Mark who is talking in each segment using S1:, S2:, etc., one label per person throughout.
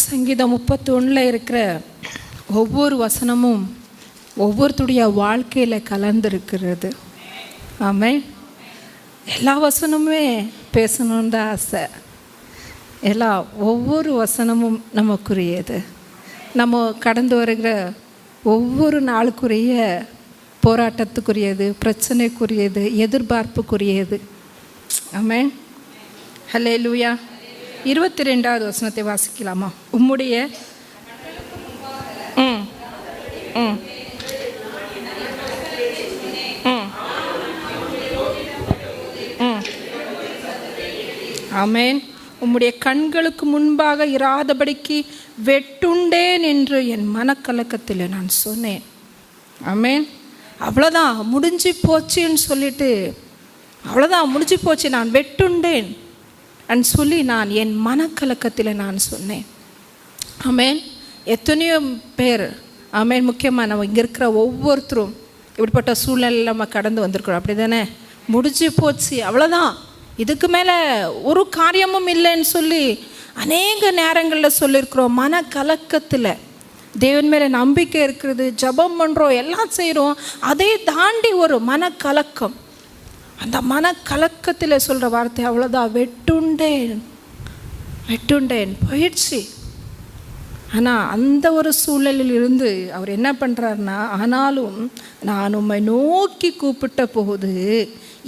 S1: சங்கீதம் முப்பத்தி ஒன்றில் இருக்கிற ஒவ்வொரு வசனமும் ஒவ்வொருத்துடைய வாழ்க்கையில் கலந்துருக்கிறது. ஆமே எல்லா வசனமுமே பேசணுன்னு தான் ஆசை. எல்லா ஒவ்வொரு வசனமும் நமக்குரியது. நம்ம கடந்து வருகிற ஒவ்வொரு நாளுக்குரிய போராட்டத்துக்குரியது பிரச்சனைக்குரியது எதிர்பார்ப்புக்குரியது. ஆமே ஹலே லூயா இருபத்தி ரெண்டாவது வசனத்தை வாசிக்கலாமா? உம்முடைய ம். ம். ம். ம். ஆமென். உம்முடைய கண்களுக்கு முன்பாக இராதபடிக்கு வெட்டுண்டேன் என்று என் மனக்கலக்கத்தில் நான் சொன்னேன். ஆமென். அவ்வளோதான் முடிஞ்சு போச்சுன்னு சொல்லிட்டு அவ்வளோதான் முடிஞ்சு போச்சு நான் வெட்டுண்டேன். அண்ட் சொல்லி நான் என் மனக்கலக்கத்தில் நான் சொன்னேன். ஆமென் எத்தனையோ பேர் அமேன் முக்கியமாக நம்ம இங்கே இருக்கிற ஒவ்வொருத்தரும் இப்படிப்பட்ட சூழ்நிலையில் நம்ம கடந்து வந்திருக்கிறோம். அப்படி தானே முடிஞ்சு போச்சு. அவ்வளோதான் இதுக்கு மேலே ஒரு காரியமும் இல்லைன்னு சொல்லி அநேக நேரங்களில் சொல்லியிருக்கிறோம். மன கலக்கத்தில் தேவன் மேலே நம்பிக்கை இருக்கிறது ஜெபம் பண்ணுறோம் எல்லாம் செய்கிறோம் அதை தாண்டி ஒரு மனக்கலக்கம். அந்த மனக்கலக்கத்தில் சொல்கிற வார்த்தை அவ்வளோதான் வெட்டுண்டேன் வெட்டுண்டேன். போயிடுச்சு. ஆனால் அந்த ஒரு சூழலில் இருந்து அவர் என்ன பண்ணுறாருனா ஆனாலும் நான் உம்மை நோக்கி கூப்பிட்ட போது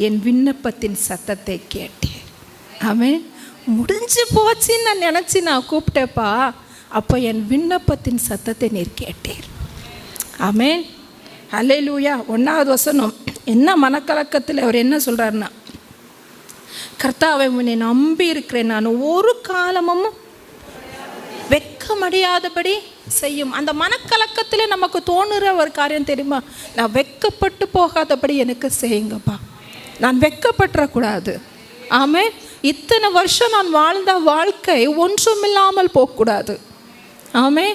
S1: என் விண்ணப்பத்தின் சத்தத்தை கேட்டேன். ஆமே முடிஞ்சு போச்சுன்னு நான் நினச்சி நான் கூப்பிட்டேப்பா. அப்போ என் விண்ணப்பத்தின் சத்தத்தை நீர் கேட்டேன் ஆமேன். அல்லேலூயா ஒன்றாவது வசனம். என்ன மனக்கலக்கத்தில் அவர் என்ன சொல்கிறாருன்னா கர்த்தாவை உன்னை நம்பி இருக்கிறேன் நான் ஒரு காலமும் வெக்கமடையாதபடி செய்யும். அந்த மனக்கலக்கத்தில் நமக்கு தோணுற ஒரு காரியம் தெரியுமா? நான் வெக்கப்பட்டு போகாதபடி எனக்கு செய்யுங்கப்பா. நான் வெக்கப்பட்டுறக்கூடாது. ஆமே இத்தனை வருஷம் நான் வாழ்ந்த வாழ்க்கை ஒன்றுமில்லாமல் போகக்கூடாது. ஆமே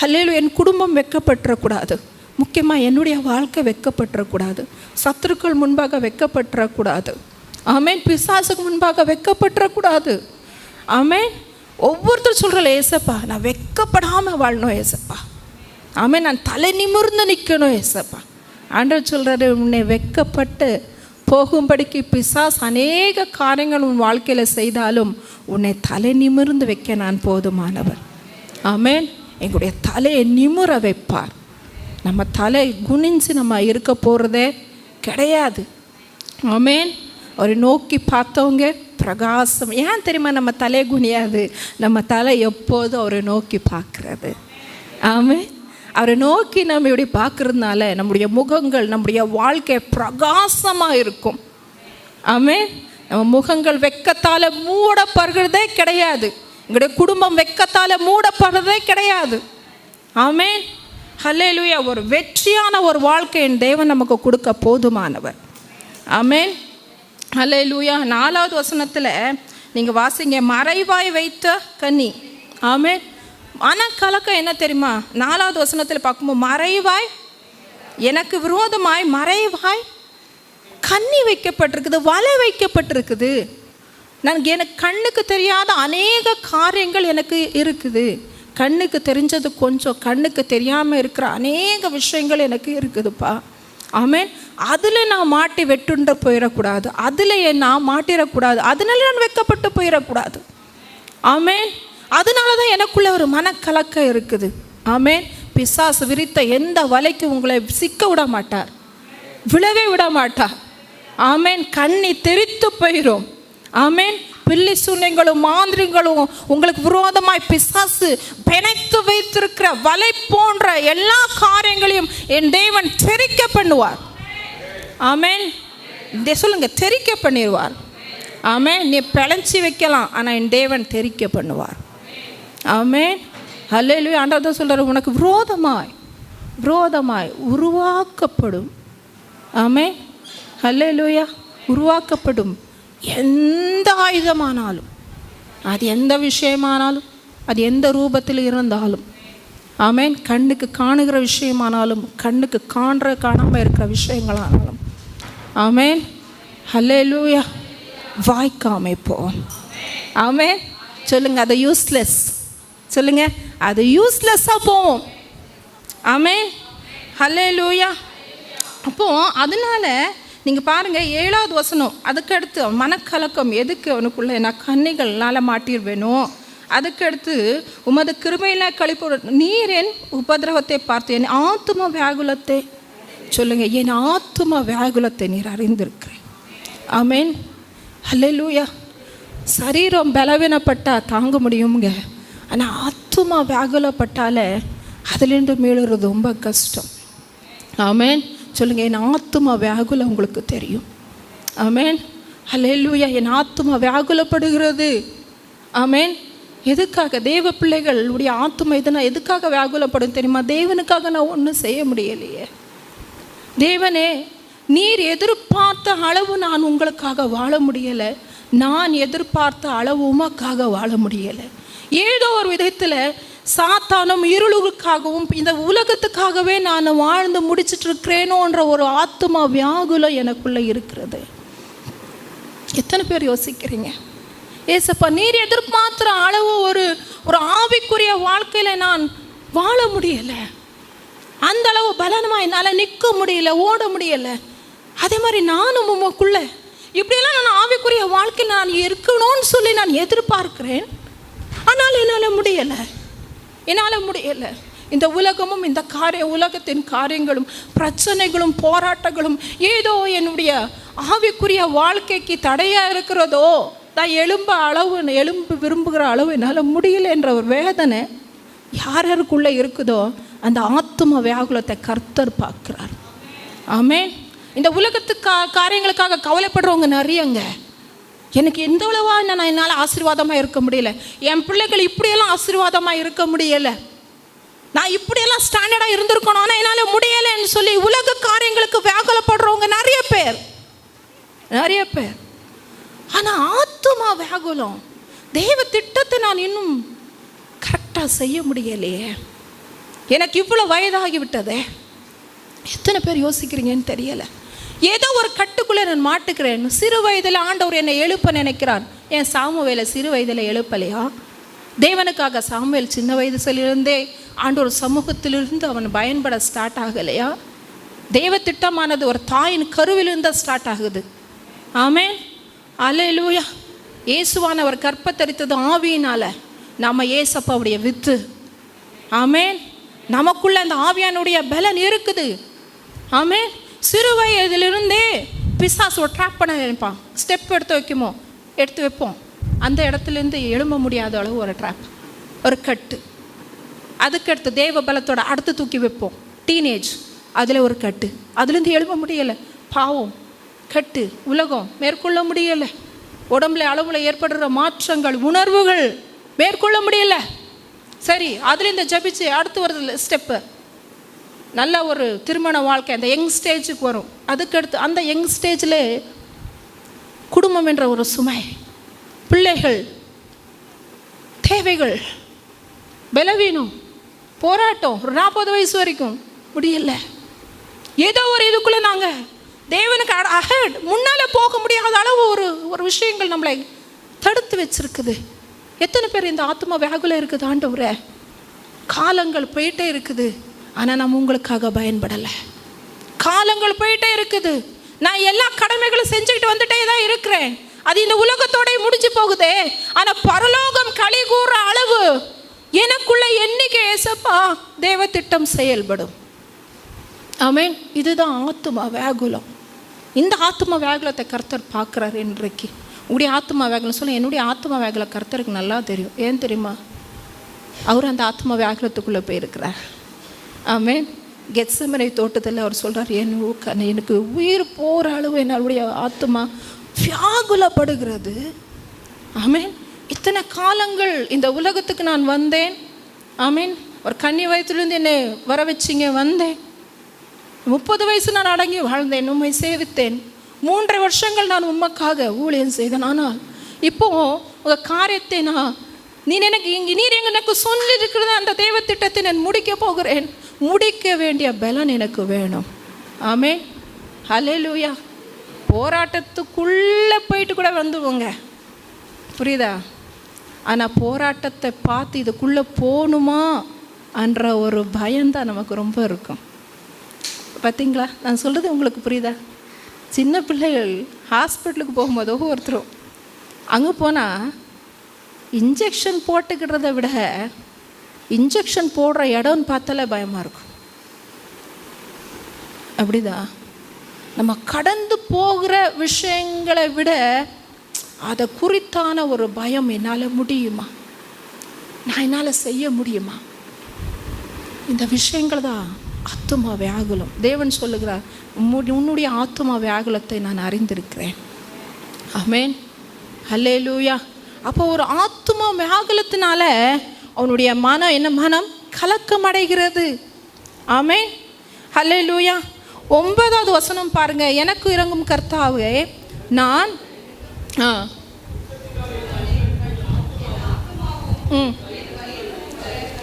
S1: ஹல்லேலு என் குடும்பம் வெக்கப்பட்டுறக்கூடாது. முக்கியமாக என்னுடைய வாழ்க்கை வெக்கப்பட்டுறக்கூடாது. சத்துருக்கள் முன்பாக வெக்கப்பட்டுறக்கூடாது. ஆமேன். பிசாசுக்கு முன்பாக வெக்கப்பட்டுறக்கூடாது. ஆமேன். ஒவ்வொருத்தர் சொல்கிறல ஏசப்பா நான் வெக்கப்படாமல் வாழணும் ஏசப்பா. ஆமேன். நான் தலை நிமிர்ந்து நிற்கணும் ஏசப்பா. ஆண்டவர் சொல்கிறாரு உன்னை வெக்கப்பட்டு போகும்படிக்கு பிசாஸ் அநேக காரியங்கள் உன் வாழ்க்கையில் செய்தாலும் உன்னை தலை நிமிர்ந்து வைக்க நான் போதுமானவர். ஆமேன். எங்களுடைய தலையை நிமிர வைப்பார். நம்ம தலை குனிஞ்சு நம்ம இருக்க போகிறதே கிடையாது. ஆமேன். அவரை நோக்கி பார்த்தவங்க பிரகாசம். ஏன் தெரியுமா நம்ம தலை குனியாது? நம்ம தலை எப்போதும் அவரை நோக்கி பார்க்குறது. ஆமே அவரை நோக்கி நம்ம இப்படி பார்க்குறதுனால நம்முடைய முகங்கள் நம்முடைய வாழ்க்கை பிரகாசமாக இருக்கும். ஆமே நம்ம முகங்கள் வெக்கத்தால் மூடப்படுறதே கிடையாது. எங்களுடைய குடும்பம் வெக்கத்தால் மூடப்படுறதே கிடையாது. ஆமே ஹல்லேலுயா ஒரு வெற்றியான ஒரு வாழ்க்கை என் தேவன் நமக்கு கொடுக்க போதுமானவர். ஆமேன் ஹல்லேலுயா நாலாவது வசனத்தில் நீங்கள் வாசிங்க மறைவாய் வைத்த கன்னி. ஆமேன் மனக்கலக்கம் என்ன தெரியுமா? நாலாவது வசனத்தில் பார்க்கும்போது மறைவாய் எனக்கு விரோதமாய் மறைவாய் கன்னி வைக்கப்பட்டிருக்குது வலை வைக்கப்பட்டிருக்குது. நான் எனக்கு கண்ணுக்கு தெரியாத அநேக காரியங்கள் எனக்கு இருக்குது. கண்ணுக்கு தெரிஞ்சது கொஞ்சம் கண்ணுக்கு தெரியாமல் இருக்கிற அநேக விஷயங்கள் எனக்கு இருக்குதுப்பா. ஆமேன். அதில் நான் மாட்டி வெட்டுண்டு போயிடக்கூடாது. அதில் நான் மாட்டிடக்கூடாது. அதனால நான் வெக்கப்பட்டு போயிடக்கூடாது. ஆமேன். அதனால தான் எனக்குள்ள ஒரு மனக்கலக்கம் இருக்குது. ஆமேன். பிசாசு விரித்த எந்த வலைக்கு உங்களை சிக்க விட மாட்டார். விழவே விட மாட்டார். ஆமேன். கண்ணி தெரித்து போயிடும் ஆமேன். பில்லி சூன்யங்களும் மாந்திரிகளும் உங்களுக்கு விரோதமாய் பிசாசு பிணைத்து வைத்திருக்கிற வலை போன்ற எல்லா காரியங்களையும் என் தேவன் தெரிக்க பண்ணுவார். ஆமேன். சொல்லுங்க தெரிக்க பண்ணிடுவார் ஆமேன். நீ பிழைச்சி வைக்கலாம் ஆனால் என் தேவன் தெரிக்க பண்ணுவார். ஆமேன். அல்லேலு ஆண்டவர் சொல்கிறார் உனக்கு விரோதமாய் விரோதமாய் உருவாக்கப்படும். ஆமே ஹல்லேலூயா. உருவாக்கப்படும். எந்த ஆயுதமானாலும் அது எந்த விஷயமானாலும் அது எந்த ரூபத்தில் இருந்தாலும் ஆமேன் கண்ணுக்கு காணுகிற விஷயமானாலும் கண்ணுக்கு காண்ற காணாமல் இருக்கிற விஷயங்களானாலும் ஆமேன் லூயா வாய்க்காமை போ ஆமேன் சொல்லுங்க அது யூஸ்லெஸ் சொல்லுங்க அது யூஸ்லெஸ்ஸாக போகும் ஆமேன் ஹலே லூயா அப்போ அதனால நீங்கள் பாருங்கள் ஏழாவது வசனம் அதுக்கடுத்து மனக்கலக்கம் எதுக்கு அவனுக்குள்ள நான் கண்ணிகள்னால மாட்டிடுவேனோ அதுக்கடுத்து உமது கிருமையில கழிப்பு நீர் என் உபதிரவத்தை பார்த்து என் ஆத்தும வியாகுலத்தை சொல்லுங்க என் ஆத்தும வியாகுலத்தை நீர் அறிந்திருக்கிறேன். ஆமேன் லூயா சரீரம் பலவீனப்பட்டால் தாங்க முடியுங்க ஆனால் ஆத்துமா வியாகுலப்பட்டால அதுலேருந்து மீளுறது ரொம்ப கஷ்டம். ஆமேன் சொல்லுங்கள் என் ஆத்துமா வியாகுலம் உங்களுக்கு தெரியும். ஆமேன். ஹalleluya என் ஆத்துமா வியாகுலப்படுகிறது. ஆமேன். எதுக்காக? தேவ பிள்ளைகளுடைய ஆத்துமா இதனா எதுக்காக வியாகுலப்படும் தெரியுமா? தேவனுக்காக நான் ஒன்றும் செய்ய முடியலையே. தேவனே நீர் எதிர்பார்த்த அளவு நான் உங்களுக்காக வாழ முடியலை. நான் எதிர்பார்த்த அளவு உமக்காக வாழ முடியலை. ஏதோ ஒரு விதத்தில் சாத்தானும் இருளுக்காகவும் இந்த உலகத்துக்காகவே நான் வாழ்ந்து முடிச்சிட்டு இருக்கிறேனோன்ற ஒரு ஆத்மா வியாகுலம் எனக்குள்ள இருக்கிறது. எத்தனை பேர் யோசிக்கிறீங்க? ஏசப்பா நீர் எதிர்பார்க்குற அளவு ஒரு ஒரு ஆவிக்குரிய வாழ்க்கையில் நான் வாழ முடியலை. அந்த அளவு பலனமாக என்னால் நிற்க முடியல ஓட முடியல. அதே மாதிரி நானும் உமக்குள்ள இப்படியெல்லாம் நான் ஆவிக்குரிய வாழ்க்கையில் நான் இருக்கணும்னு சொல்லி நான் எதிர்பார்க்கிறேன். ஆனால் என்னால் முடியலை. என்னால் முடியலை. இந்த உலகமும் இந்த காரிய உலகத்தின் காரியங்களும் பிரச்சனைகளும் போராட்டங்களும் ஏதோ என்னுடைய ஆவிக்குரிய வாழ்க்கைக்கு தடையாக இருக்கிறதோ? நான் எலும்ப அளவு எலும்பு விரும்புகிற அளவு என்னால் முடியல என்ற ஒரு வேதனை யார் யாருக்குள்ளே இருக்குதோ அந்த ஆத்ம வியாகுலத்தை கர்த்தர் பார்க்குறார். ஆமே இந்த உலகத்து கா காரியங்களுக்காக கவலைப்படுறவங்க நிறையங்க. எனக்கு எந்த அளவா நான் என்னால் ஆசீர்வாதமாக இருக்க முடியல. என் பிள்ளைகள் இப்படியெல்லாம் ஆசீர்வாதமாக இருக்க முடியலை. நான் இப்படியெல்லாம் ஸ்டாண்டர்டாக இருந்திருக்கணும். ஆனால் என்னால் முடியலைன்னு சொல்லி உலக காரியங்களுக்கு வியாகுலப்படுறவங்க நிறைய பேர். நிறைய பேர். ஆனால் ஆத்துமா வியாகுலம். தெய்வ திட்டத்தை நான் இன்னும் கரெக்டாக செய்ய முடியலையே. எனக்கு இவ்வளோ வயதாகி விட்டதே எத்தனை பேர் யோசிக்கிறீங்கன்னு தெரியலை. ஏதோ ஒரு கட்டுக்குள்ளே நான் மாட்டுக்கிறேன். சிறு வயதில் ஆண்டவர் என்னை எழுப்ப நினைக்கிறார். என் சாமுவேலை சிறு வயதில் எழுப்பலையா? தேவனுக்காக சாமுவேல் சின்ன வயதுலிருந்தே ஆண்டோர் சமூகத்திலிருந்து அவன் பயன்பட ஸ்டார்ட் ஆகலையா? தெய்வ திட்டமானது ஒரு தாயின் கருவிலிருந்து ஸ்டார்ட் ஆகுது. ஆமென். அல்லேலூயா இயேசுவானவர் கற்பத்தரித்தது ஆவியினால் நம்ம ஏசப்பாவுடைய வித்து. ஆமேன். நமக்குள்ள அந்த ஆவியானுடைய பலன் இருக்குது. ஆமேன். சிறு வயதிலிருந்தே பிசாசு ட்ராப் பண்ண நினைப்பான். ஸ்டெப் எடுத்து வைக்குமோ? எடுத்து வைப்போம். அந்த இடத்துலேருந்து எழும்ப முடியாத அளவு ஒரு ட்ராப் ஒரு கட்டு. அதுக்கடுத்து தேவ பலத்தோட அடுத்து தூக்கி வைப்போம். டீனேஜ் அதில் ஒரு கட்டு. அதுலேருந்து எழும்ப முடியலை. பாவம் கட்டு உலகம் மேற்கொள்ள முடியலை. உடம்புல அளவில் ஏற்படுற மாற்றங்கள் உணர்வுகள் மேற்கொள்ள முடியலை. சரி அதுலேருந்து ஜபிச்சு அடுத்து வருது ஸ்டெப்பு நல்ல ஒரு திருமண வாழ்க்கை அந்த யங் ஸ்டேஜுக்கு வரும். அதுக்கடுத்து அந்த யங் ஸ்டேஜில் குடும்பம் என்ற ஒரு சுமை பிள்ளைகள் தேவைகள் பலவீனம் போராட்டம் ஒரு நாற்பது வயசு வரைக்கும் முடியலை. ஏதோ ஒரு இதுக்குள்ளே நாங்கள் தேவனுக்கு அஹெட் முன்னால் போக முடியாத அளவு ஒரு ஒரு விஷயங்கள் நம்மளை தடுத்து வச்சிருக்குது. எத்தனை பேர் இந்த ஆத்மா வேகுல இருக்குது ஆண்டவரை? காலங்கள் போயிட்டே இருக்குது. ஆனால் நம்ம உங்களுக்காக பயன்படலை. காலங்கள் போயிட்டே இருக்குது. நான் எல்லா கடமைகளும் செஞ்சுக்கிட்டு வந்துட்டே தான் இருக்கிறேன். அது இந்த உலகத்தோட முடிஞ்சு போகுதே. ஆனால் பரலோகம் களி கூற அளவு. எனக்குள்ள என்னைக்கு ஏசப்பா தேவ திட்டம் செயல்படும். ஆமேன். இதுதான் ஆத்துமா வேகுலம் இந்த ஆத்மா வேகுலத்தை கர்த்தர் பார்க்குறாரு இன்றைக்கு. உடைய ஆத்மா வேகுலம் சொல்ல என்னுடைய ஆத்மா வேகலை கர்த்தருக்கு நல்லா தெரியும். ஏன் தெரியுமா? அவர் அந்த ஆத்மா வேகலத்துக்குள்ளே போயிருக்கிறார். ஆமென். கெத்சமனை தோட்டத்தில் அவர் சொல்கிறார் என் ஊக்க- எனக்கு உயிர் போகிற அளவு என்னுடைய ஆத்மா வியாகுலப்படுகிறது. ஆமென். இத்தனை காலங்கள் இந்த உலகத்துக்கு நான் வந்தேன். ஆமென். ஒரு கன்னி வயதுலேருந்து என்னை வர வச்சிங்க வந்தேன். முப்பது வயசு நான் அடங்கி வாழ்ந்தேன் உண்மை சேவித்தேன். மூன்றரை வருஷங்கள் நான் உமக்காக ஊழியம் செய்தேன். ஆனால் இப்போ உங்கள் காரியத்தை நான் நீ எனக்கு இங்கே நீர் எனக்கு சொல்லியிருக்கிறத அந்த தெய்வ திட்டத்தை நான் முடிக்க போகிறேன். முடிக்க வேண்டிய பலன் எனக்கு வேணும். ஆமே ஹalleluya. போராட்டத்துக்குள்ளே போயிட்டு கூட வந்துவோங்க புரியுதா? ஆனால் போராட்டத்தை பார்த்து இதுக்குள்ளே போகணுமா என்ற ஒரு பயம்தான் நமக்கு ரொம்ப இருக்கும். பார்த்தீங்களா நான் சொல்கிறது உங்களுக்கு புரியுதா? சின்ன பிள்ளைகள் ஹாஸ்பிட்டலுக்கு போகும்போது ஒவ்வொருத்தரும் அங்கே போனால் இன்ஜெக்ஷன் போட்டுக்கிறத விட இன்ஜெக்ஷன் போடுற இடம்னு பார்த்தாலே பயமாக இருக்கும். அப்படிதான் நம்ம கடந்து போகிற விஷயங்களை விட அதை குறித்தான ஒரு பயம் என்னால் முடியுமா? நான் என்னால் செய்ய முடியுமா? இந்த விஷயங்கள் தான் ஆத்துமா வியாகுலம் தேவன் சொல்லுகிறார் உன்னுடைய ஆத்துமா வியாகுலத்தை நான் அறிந்திருக்கிறேன். ஆமென். ஹல்லேலூயா அப்போ ஒரு ஆத்துமா வியாகுலத்தினால அவனுடைய மனம் என்ன மனம்? கலக்கம் அடைகிறது ஹலே லூயா ஒன்பதாவது வசனம் பாருங்க. எனக்கு இறங்கும் கர்த்தாவே நான் ஆ. ம்.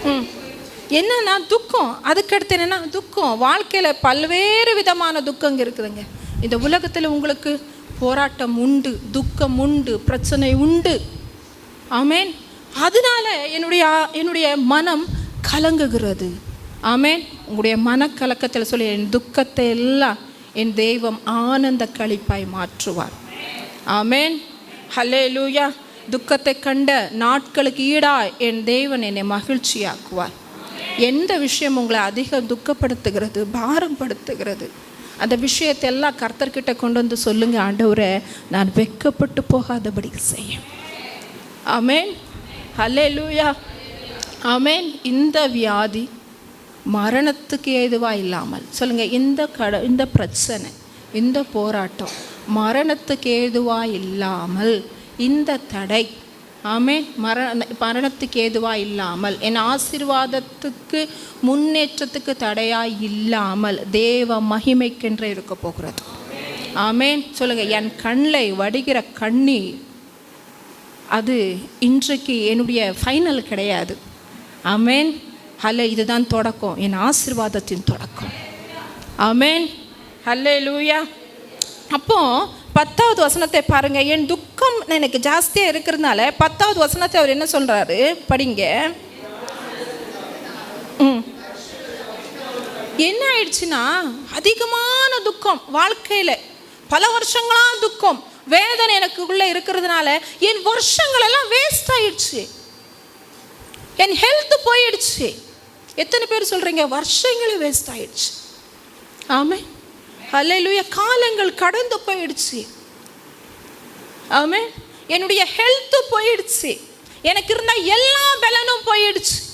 S1: ம். என்னன்னா துக்கம். அதுக்கடுத்து என்னன்னா துக்கம். வாழ்க்கையில் பல்வேறு விதமான துக்கங்க இருக்குதுங்க. இந்த உலகத்தில் உங்களுக்கு போராட்டம் உண்டு துக்கம் உண்டு பிரச்சனை உண்டு. ஆமேன். அதனால என்னுடைய என்னுடைய மனம் கலங்குகிறது. ஆமேன். உங்களுடைய மனக்கலக்கத்தில் சொல்லி என் துக்கத்தை எல்லாம் என் தெய்வம் ஆனந்த கழிப்பாய் மாற்றுவார். ஆமேன். ஹலே லூயா துக்கத்தை கண்ட நாட்களுக்கு ஈடா என் தெய்வன் என்னை மகிழ்ச்சியாக்குவார். எந்த விஷயம் உங்களை அதிகம் துக்கப்படுத்துகிறது பாரம்படுத்துகிறது அந்த விஷயத்தை எல்லாம் கர்த்தர்கிட்ட கொண்டு வந்து சொல்லுங்க ஆண்டவரை நான் வெட்கப்பட்டு போகாதபடி செய்யும். அமேன் ஹலே லூயா இந்த வியாதி மரணத்துக்கு ஏதுவாக இல்லாமல் சொல்லுங்கள் இந்த கட இந்த பிரச்சனை இந்த போராட்டம் மரணத்துக்கு ஏதுவாக இல்லாமல் இந்த தடை ஆமே மர மரணத்துக்கு ஏதுவாக இல்லாமல் என் ஆசீர்வாதத்துக்கு முன்னேற்றத்துக்கு தடையாக இல்லாமல் தேவ மகிமைக்கென்று இருக்க போகிறது. ஆமேன். சொல்லுங்கள் என் கண்ணில் வடிகிற கண்ணீர் அது இன்றைக்கு என்னுடைய ஃபைனல் கிடையாது. அமேன் ஹல்ல இதுதான் தொடக்கம். என் ஆசிர்வாதத்தின் தொடக்கம். அமேன் ஹல்லே லூயா அப்போ பத்தாவது வசனத்தை பாருங்க. என் துக்கம் எனக்கு ஜாஸ்தியாக இருக்கிறதுனால பத்தாவது வசனத்தை அவர் என்ன சொல்றாரு? படிங்க. ம். என்ன ஆயிடுச்சுன்னா அதிகமான துக்கம் வாழ்க்கையில். பல வருஷங்களா துக்கம். வேதனை எனக்குள்ளே இருக்கிறதுனால என் வருஷங்கள் எல்லாம் வேஸ்ட் ஆயிடுச்சு. என் ஹெல்த் போயிடுச்சு. எத்தனை பேர் சொல்கிறீங்க வருஷங்களே வேஸ்ட் ஆயிடுச்சு. ஆமே அல்லையிலுய காலங்கள் கடந்து போயிடுச்சு. ஆமே என்னுடைய ஹெல்த் போயிடுச்சு. எனக்கு இருந்த எல்லா பலனும் போயிடுச்சு.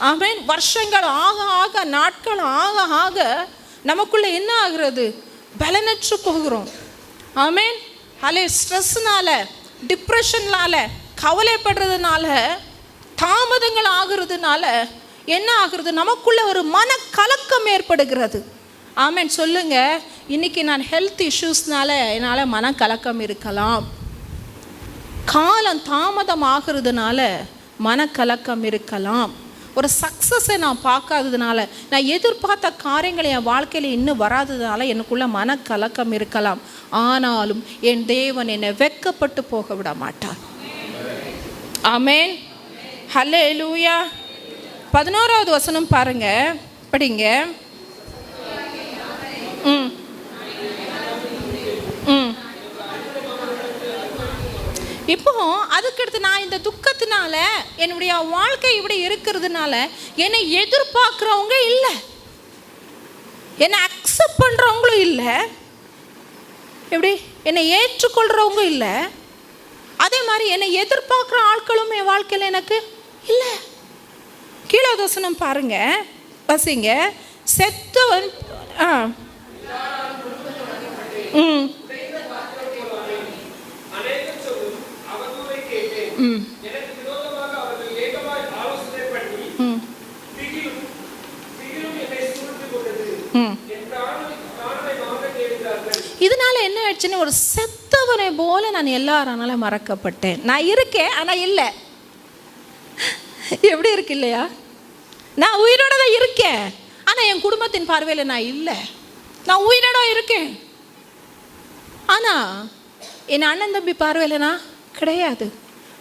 S1: ஆமேன். வருஷங்கள் ஆக ஆக நாட்கள் ஆக ஆக நமக்குள்ள என்ன ஆகுறது? பலனற்று போகிறோம். ஆமேன். அலே ஸ்ட்ரெஸ்னால டிப்ரெஷன்னால கவலைப்படுறதுனால தாமதங்கள் ஆகுறதுனால என்ன ஆகுறது? நமக்குள்ள ஒரு மனக்கலக்கம் ஏற்படுகிறது. ஆமென். சொல்லுங்க. இன்னைக்கு நான் ஹெல்த் இஷ்யூஸ்னால என்னால் மனக்கலக்கம் இருக்கலாம். காலம் தாமதம் ஆகிறதுனால மனக்கலக்கம் இருக்கலாம். ஒரு சக்ஸஸை நான் பார்க்காததுனால நான் எதிர்பார்த்த காரியங்கள் என் வாழ்க்கையில் இன்னும் வராததுனால எனக்குள்ள மனக்கலக்கம் இருக்கலாம். ஆனாலும் என் தேவன் என்னை வெட்கப்பட்டு போக விட மாட்டார் ஆமேன். ஹலே லூயா பதினோராவது வசனம் பாருங்க. படிங்க. ம். இப்போ அதுக்கடுத்து நான் இந்த துக்கத்தினால என்னுடைய வாழ்க்கை இப்படி இருக்கிறதுனால என்னை எதிர்பார்க்குறவங்க இல்லை. என்னை அக்செப்ட் பண்ணுறவங்களும் இல்லை. எப்படி? என்னை ஏற்றுக்கொள்கிறவங்க இல்லை. அதே மாதிரி என்னை எதிர்பார்க்குற ஆட்களும் என் வாழ்க்கையில் எனக்கு இல்லை. கீழே தோசனம் பாருங்க. பசிங்க செத்தவன் ஆ. ம் ம் ம் ம் இதனால என்ன ஆயிடுச்சுன்னு ஒரு செத்தவனை போல நான் எல்லாரனால மறக்கப்பட்டேன். நான் இருக்கேன் ஆனால் இல்லை. எப்படி இருக்கு இல்லையா? நான் உயிரோட தான் இருக்கேன். ஆனால் என் குடும்பத்தின் பார்வையில் நான் இல்லை. நான் உயிரோட இருக்கேன். ஆனால் என் அண்ணன் தம்பி பார்வையில் நான் கிடையாது.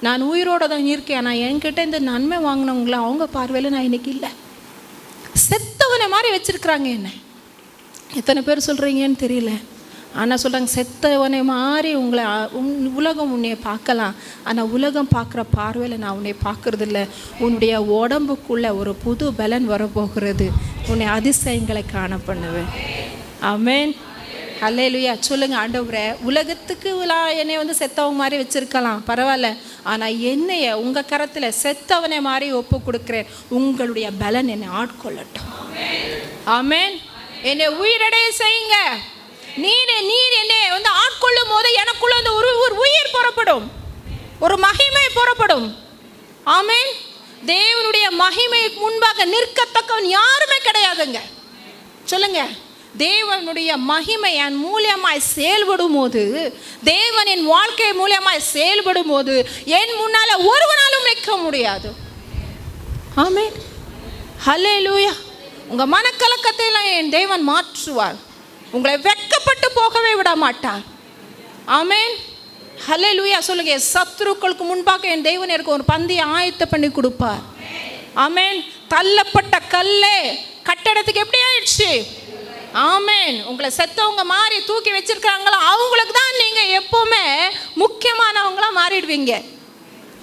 S1: நான் உயிரோட தான் இருக்கேன். ஆனால் என்கிட்ட இந்த நன்மை வாங்கினவங்கள அவங்க பார்வையில் நான் இன்னைக்கு இல்லை. செத்தவனை மாதிரி வச்சிருக்கிறாங்க என்ன. எத்தனை பேர் சொல்கிறீங்கன்னு தெரியல. ஆனால் சொல்கிறாங்க செத்தவனை மாதிரி உங்களை உன் உலகம் உன்னை பார்க்கலாம். ஆனால் உலகம் பார்க்குற பார்வையில் நான் உன்னை பார்க்குறதில்ல. உன்னுடைய உடம்புக்குள்ளே ஒரு புது பலன் வரப்போகிறது. உன்னை அதிசயங்களை காண பண்ணுவேன். ஆமென். அல்லையிலுயா சொல்லுங்கள் ஆண்டவரே உலகத்துக்கு உலா- என்னை வந்து செத்தவங்க மாதிரி வச்சுருக்கலாம். பரவாயில்ல. ஆனால் என்னைய உங்கள் கரத்தில் செத்தவனை மாதிரி ஒப்பு கொடுக்குறேன். உங்களுடைய பலன் என்னை ஆட்கொள்ளட்டும். அமேன் என்னை உயிரடைய செய்யுங்க. நீர் நீர் என்னை வந்து ஆட்கொள்ளும் போது எனக்குள்ள வந்து ஒரு ஒரு உயிர் புறப்படும். ஒரு மகிமை புறப்படும். ஆமேன். தேவனுடைய மகிமைக்கு முன்பாக நிற்கத்தக்கவன் யாருமே கிடையாதுங்க. சொல்லுங்க. தேவனுடைய மகிமை என் மூலியமாய் செயல்படும் போது தேவன் என் வாழ்க்கை மூலியமாய் செயல்படும் போது என் முன்னால ஒருவனாலும் நிற்க முடியாது. ஆமென். ஹல்லேலூயா உங்க மனக்கலக்கத்தை மனக்கலக்கத்தையெல்லாம் என் தேவன் மாற்றுவார். உங்களை வெக்கப்பட்டு போகவே விட மாட்டார் அலே லூயா சொல்லுங்க சத்ருக்களுக்கு முன்பாக என் தெய்வன் எனக்கு ஒரு பந்தி ஆயத்த பண்ணி கொடுப்பார். ஆமேன். தள்ளப்பட்ட கல்லே கட்டடத்துக்கு எப்படி ஆயிடுச்சு? ஆமேன். உங்களை செத்தவங்க மாறி தூக்கி வச்சிருக்கிறாங்களோ? அவங்களுக்கு தான் நீங்க எப்பவுமே முக்கியமானவங்களா மாறிடுவீங்க.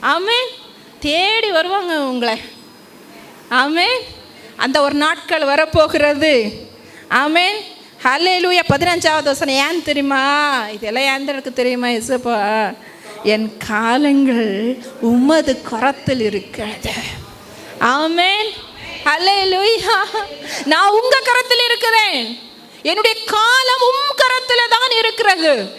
S1: ஆமேன். தேடி வருவாங்க உங்களை. ஆமேன். அந்த ஒரு நாட்கள் வரப்போகிறது. ஆமேன். ஹலேலூயா பதினஞ்சாவது வசனம். ஏன் தெரியுமா? இதெல்லாம் ஏன் எனக்கு தெரியுமா இசப்பா என் காலங்கள் உமது கரத்தில் இருக்கிறது. ஆமேன். ஹலேலூயா நான் உங்க கரத்தில் இருக்கிறேன். என்னுடைய காலம் உம் கரத்தில் தான் இருக்கிறது.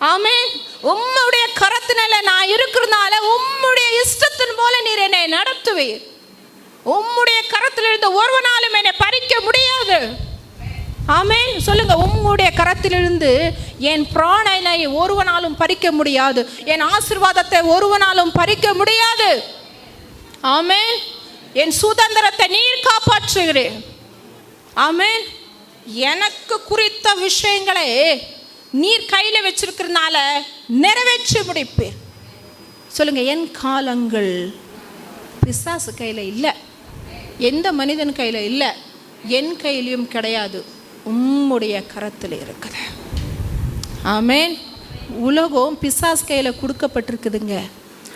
S1: ஆமேன். உம்முடைய கரத்தினால நான் இருக்கிறதுனால உம்முடைய இஷ்டத்தின் போல நீர் என்னை நடத்துவீர். உம்முடைய கரத்தில் இருந்த ஒருவனாலும் என்னை பறிக்க முடியாது. ஆமேன். சொல்லுங்க உம்முடைய கரத்திலிருந்து என் பிராணனை ஒருவனாலும் பறிக்க முடியாது. என் ஆசீர்வாதத்தை ஒருவனாலும் பறிக்க முடியாது. ஆமேன். என் சுதந்திரத்தை நீர் காப்பாற்றுகிறேன் ஆமேன். எனக்கு குறித்த விஷயங்களை நீர் கையில் வச்சிருக்கிறதுனால நிறைவேற்றி முடிப்பேன் சொல்லுங்க என் காலங்கள் பிசாசு கையில் இல்லை. எந்த மனிதன் கையில் இல்லை. என் கையிலையும் கிடையாது. உம்முடைய கரத்தில் இருக்குது. ஆமேன். உலகம் பிசாஸ் கையில் கொடுக்கப்பட்டிருக்குதுங்க.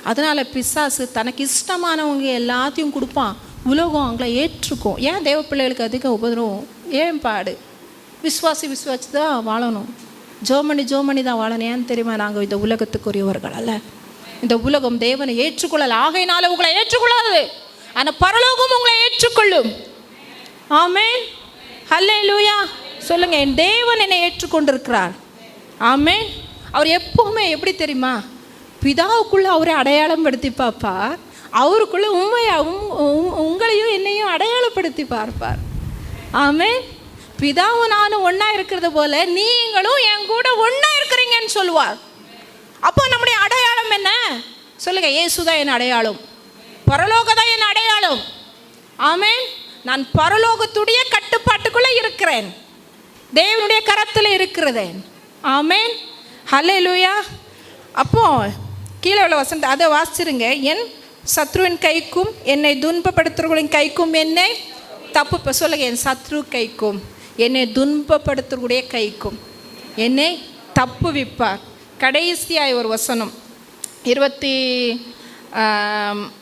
S1: அதனால் பிசாசு தனக்கு இஷ்டமானவங்க எல்லாத்தையும் கொடுப்பான். உலகம் அவங்கள ஏற்றுக்கும். ஏன் தேவ பிள்ளைகளுக்கு அதிக உபதிரவம் ஏன் பாடு? விசுவாசி விசுவாசி தான் வாழணும். ஜோமணி ஜோமணி தான் வாழணும். ஏன் தெரியுமா? நாங்கள் இந்த உலகத்துக்குரியவர்கள் அல்ல. இந்த உலகம் தேவனை ஏற்றுக்கொள்ளல. ஆகையினால உங்களை ஏற்றுக்கொள்ளாது. ஆனால் பரலோகம் உங்களை ஏற்றுக்கொள்ளும். ஆமே ஹல்லே லூயா சொல்லுங்க என் தேவன் என்னை ஏற்றுக்கொண்டிருக்கிறார். ஆமே அவர் எப்பவுமே எப்படி தெரியுமா? பிதாவுக்குள்ளே அவரை அடையாளம் படுத்தி பார்ப்பார் அவருக்குள்ளே உண்மையாகவும் உங்களையும் என்னையும் அடையாளப்படுத்தி பார்ப்பார். ஆமே பிதாவும் நானும் ஒன்றா இருக்கிறது போல நீங்களும் என் கூட ஒன்றா இருக்கிறீங்கன்னு சொல்லுவார். அப்போ நம்முடைய அடையாளம் என்ன? சொல்லுங்க இயேசுதான் என் அடையாளம். பரலோகதான் என் அடையாளம். ஆமேன். நான் பரலோகத்துடைய கட்டுப்பாட்டுக்குள்ளே இருக்கிறேன். தேவனுடைய கரத்தில் இருக்கிறது. ஆமேன். ஹலே லூயா அப்போ கீழே உள்ள வசந்த அதை வாசிச்சிருங்க. என் சத்ருவின் கைக்கும் என்னை துன்பப்படுத்துறவர்களின் கைக்கும் என்னை தப்பு இப்போ சொல்லுங்க என் சத்ரு கைக்கும் என்னை துன்பப்படுத்துறக்கூடிய கைக்கும் என்னை தப்பு விப்பார். கடைசியாய் ஒரு வசனம். இருபத்தி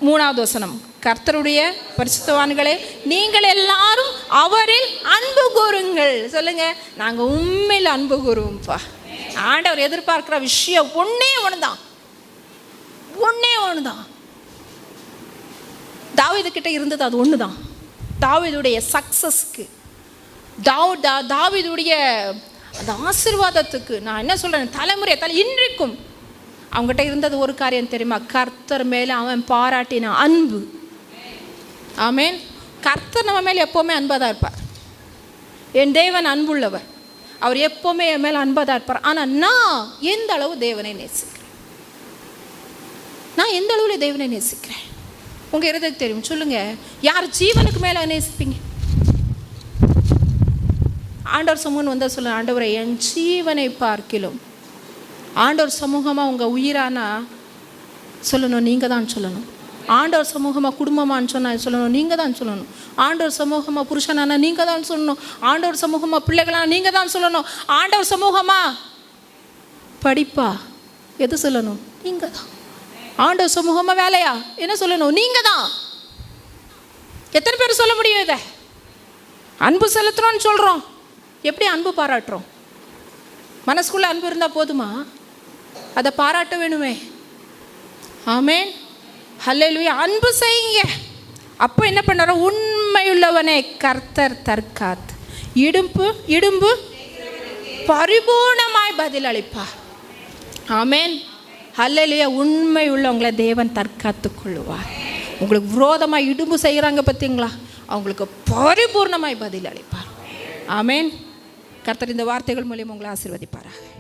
S1: மூணாவது வசனம். கர்த்தருடைய பரிசுத்தவான்களே நீங்கள் எல்லாரும் அவரில் அன்பு கூறுங்கள். சொல்லுங்க நாங்க உண்மையில் அன்பு கூறுவோம்ப்பா. ஆண்டவர் எதிர்பார்க்கிற விஷயம் ஒண்ணே ஒண்ணுதான். ஒன்னே ஒண்ணுதான். தாவிது கிட்ட இருந்தது அது ஒண்ணுதான். தாவீதுடைய சக்சஸ்க்கு தாவ் தா தாவீதுடைய அந்த ஆசீர்வாதத்துக்கு நான் என்ன சொல்றேன் தலைமுறை தலை இன்றைக்கும். அவங்ககிட்ட இருந்தது ஒரு காரியம் தெரியுமா? கர்த்தர் மேலே அவன் பாராட்டின அன்பு. ஆமேன். கர்த்தர் நம்ம மேலே எப்போவுமே அன்பாக தான் இருப்பார். என் தேவன் அன்புள்ளவர். அவர் எப்போவுமே என் மேலே அன்பாக தான் இருப்பார். ஆனால் நான் எந்த அளவு தேவனை நேசிக்கிறேன்? நான் எந்த அளவில் தேவனை நேசிக்கிறேன்? உங்கள் இருதயத்துக்கு தெரியும். சொல்லுங்கள் யார் ஜீவனுக்கு மேலே நேசிப்பீங்க? ஆண்டவர் சமூகம் வந்தால் சொல்ல ஆண்டவரை என் ஜீவனை பார்க்கிலும். ஆண்டவர் சமூகமாக உங்கள் உயிரானா? சொல்லணும். நீங்கள் தான் சொல்லணும். ஆண்டவர் சமூகமாக குடும்பமான்னு சொன்னால் சொல்லணும். நீங்கள் தான் சொல்லணும். ஆண்டவர் சமூகமாக புருஷனானா நீங்கள் தான் சொல்லணும். ஆண்டவர் சமூகமாக பிள்ளைகளான நீங்கள் தான் சொல்லணும். ஆண்டவர் சமூகமாக படிப்பா எது சொல்லணும்? நீங்கள் தான் ஆண்டவர் சமூகமாக வேலையா? என்ன சொல்லணும்? நீங்கள் தான் எத்தனை பேர் சொல்ல முடியும் இதை? அன்பு செலுத்துறோம்னு சொல்கிறோம் எப்படி அன்பு பாராட்டுறோம்? மனசுக்குள்ளே அன்பு இருந்தால் போதுமா? அதை பாராட்ட வேணுமே. ஆமேன். ஹல்லேலூயா அன்பு செய்யுங்க. அப்போ என்ன பண்ணாரோ? உண்மையுள்ளவனே கர்த்தர் தற்காத். இடும்பு இடும்பு பரிபூர்ணமாய் பதில் அளிப்பார் ஆமேன். ஹல்லேலூயா உண்மை உள்ளவங்களை தேவன் தற்காத்து கொள்ளுவார். உங்களுக்கு விரோதமாக இடும்பு செய்கிறாங்க பார்த்தீங்களா? அவங்களுக்கு பரிபூர்ணமாய் பதில் அளிப்பார் ஆமேன். கர்த்தர் இந்த வார்த்தைகள் மூலியம் உங்களை ஆசீர்வதிப்பாராக.